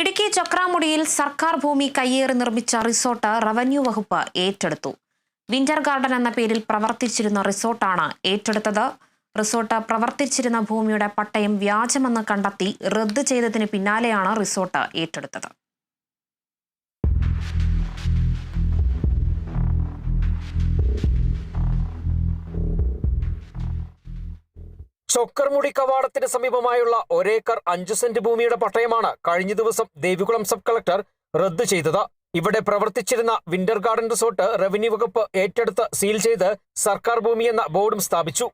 ഇടുക്കി ചക്രാമുടിയിൽ സർക്കാർ ഭൂമി കയ്യേറി നിർമ്മിച്ച റിസോർട്ട് റവന്യൂ വകുപ്പ് ഏറ്റെടുത്തു. വിന്റർ ഗാർഡൻ എന്ന പേരിൽ പ്രവർത്തിച്ചിരുന്ന റിസോർട്ടാണ് ഏറ്റെടുത്തത്. റിസോർട്ട് പ്രവർത്തിച്ചിരുന്ന ഭൂമിയുടെ പട്ടയം വ്യാജമെന്ന് കണ്ടെത്തി റദ്ദ് ചെയ്തതിന് പിന്നാലെയാണ് റിസോർട്ട് ഏറ്റെടുത്തത്. ചൊക്കർമുടി കവാടത്തിന് സമീപമായുള്ള ഒരേക്കർ അഞ്ചു സെന്റ് ഭൂമിയുടെ പട്ടയമാണ് കഴിഞ്ഞ ദിവസം ദേവികുളം സബ് കളക്ടർ റദ്ദു ചെയ്തത്. ഇവിടെ പ്രവർത്തിച്ചിരുന്ന വിന്റർ ഗാർഡൻ റിസോർട്ട് റവന്യൂ വകുപ്പ് ഏറ്റെടുത്ത് സീൽ ചെയ്ത് സർക്കാർ ഭൂമി എന്ന ബോർഡും സ്ഥാപിച്ചു.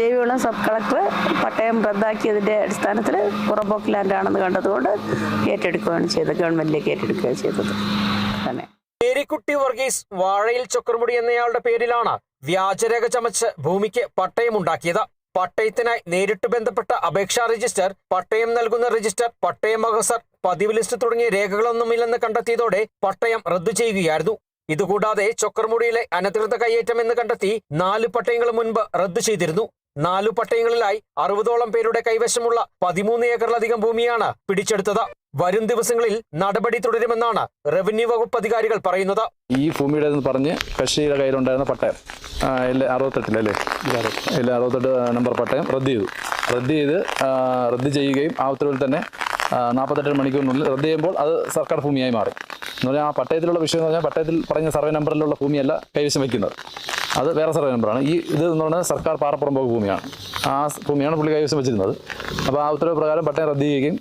ദേവികുളം സബ് കളക്ടർ പട്ടയം റദ്ദാക്കിയതിന്റെ അടിസ്ഥാനത്തിൽ പുറമ്പോക്ക് ലാൻഡാണെന്ന് കണ്ടതുകൊണ്ട് ഏറ്റെടുക്കുകയാണ് ചെയ്തത്. ഗവൺമെന്റിലേക്ക് ഏറ്റെടുക്കുകയാണ് ചെയ്തത്. തന്നെ. മേരിക്കുട്ടി വർഗീസ് വാഴയിൽ ചൊക്കർമുടി എന്നയാളുടെ പേരിലാണ് വ്യാജരേഖ ചമച്ച് ഭൂമിക്ക് പട്ടയമുണ്ടാക്കിയത് പട്ടയത്തിനായി നേരിട്ട് ബന്ധപ്പെട്ട അപേക്ഷാ രജിസ്റ്റർ പട്ടയം നൽകുന്ന രജിസ്റ്റർ പട്ടയം അഹസർ പതിവ് ലിസ്റ്റ് തുടങ്ങിയ രേഖകളൊന്നുമില്ലെന്ന് കണ്ടെത്തിയതോടെ പട്ടയം റദ്ദു ചെയ്യുകയായിരുന്നു. ഇതുകൂടാതെ ചൊക്കർമുടിയിലെ അനധികൃത കയ്യേറ്റം എന്ന് കണ്ടെത്തി നാല് പട്ടയങ്ങൾ മുൻപ് റദ്ദു ചെയ്തിരുന്നു. നാലു പട്ടയങ്ങളിലായി അറുപതോളം പേരുടെ കൈവശമുള്ള പതിമൂന്ന് ഏക്കറിലധികം ഭൂമിയാണ് പിടിച്ചെടുത്തത്. വരും ദിവസങ്ങളിൽ നടപടി തുടരുമെന്നാണ് റവന്യൂ വകുപ്പ് അധികാരികൾ പറയുന്നത്. ഈ ഭൂമിയുടെ എന്ന് പറഞ്ഞ് കക്ഷിയുടെ കയ്യിലുണ്ടായിരുന്ന പട്ടയം. അറുപത്തെട്ടിലല്ലേ ഇല്ല അറുപത്തെട്ട്. നമ്പർ പട്ടയം റദ്ദ് ചെയ്തു. റദ്ദ് ചെയ്ത് റദ്ദ് ചെയ്യുകയും ആ ഉത്തരവിൽ തന്നെ നാൽപ്പത്തെട്ട് മണിക്കൂറിനുള്ളിൽ റദ്ദ് ചെയ്യുമ്പോൾ അത് സർക്കാർ ഭൂമിയായി മാറി. എന്ന് പറഞ്ഞാൽ ആ പട്ടയത്തിലുള്ള വിഷയം എന്ന് പറഞ്ഞാൽ പട്ടയത്തിൽ പറഞ്ഞ സർവേ നമ്പറിലുള്ള ഭൂമിയല്ല കൈവശം വയ്ക്കുന്നത്. അത് വേറെ സർവേ നമ്പറാണ് ഈ ഇത് എന്ന് പറഞ്ഞാൽ സർക്കാർ പാറപ്പുറം പാറപ്പുറമ്പോക്ക് ഭൂമിയാണ്. ആ ഭൂമിയാണ് പുള്ളി കൈവശം വെച്ചിരുന്നത്. അപ്പോൾ ആ ഉത്തരവ് പ്രകാരം പട്ടയം റദ്ദ് ചെയ്യുകയും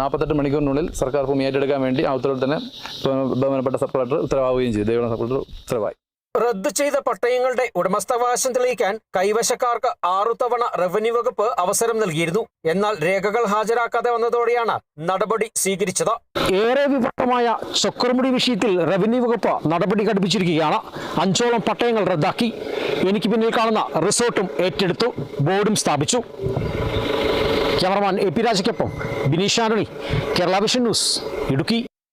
നാൽപ്പത്തെട്ട് മണിക്കൂറിനുള്ളിൽ സർക്കാർ ഭൂമി ഏറ്റെടുക്കാൻ വേണ്ടി ആ ഉത്തരവിൽ തന്നെ ബഹുമാനപ്പെട്ട സബ് കളക്ടർ ഉത്തരവാവുകയും ചെയ്തു. ദേവഗുണം സബ് കളക്ടർ ഉത്തരവായി. റദ്ദു ചെയ്ത പട്ടയങ്ങളുടെ ഉടമസ്ഥാവകാശം തെളിയിക്കാൻ കൈവശക്കാർക്ക് ആറു തവണ റവന്യൂ വകുപ്പ് അവസരം നൽകിയിരുന്നു. എന്നാൽ രേഖകൾ ഹാജരാക്കാതെ വന്നതോടെയാണ് നടപടി സ്വീകരിച്ചത്. ഏറെ വിപുലമായ ചൊക്കർമുടി വിഷയത്തിൽ റവന്യൂ വകുപ്പ് നടപടി ഘടിപ്പിച്ചിരിക്കുകയാണ്. അഞ്ചോളം പട്ടയങ്ങൾ റദ്ദാക്കി. എനിക്ക് പിന്നിൽ കാണുന്ന റിസോർട്ടും ഏറ്റെടുത്തു. ബോർഡും സ്ഥാപിച്ചു. ക്യാമറമാൻ എ പി രാജയ്ക്കൊപ്പം ബിനീഷ് ആന്റണി കേരള വിഷൻ ന്യൂസ് ഇടുക്കി.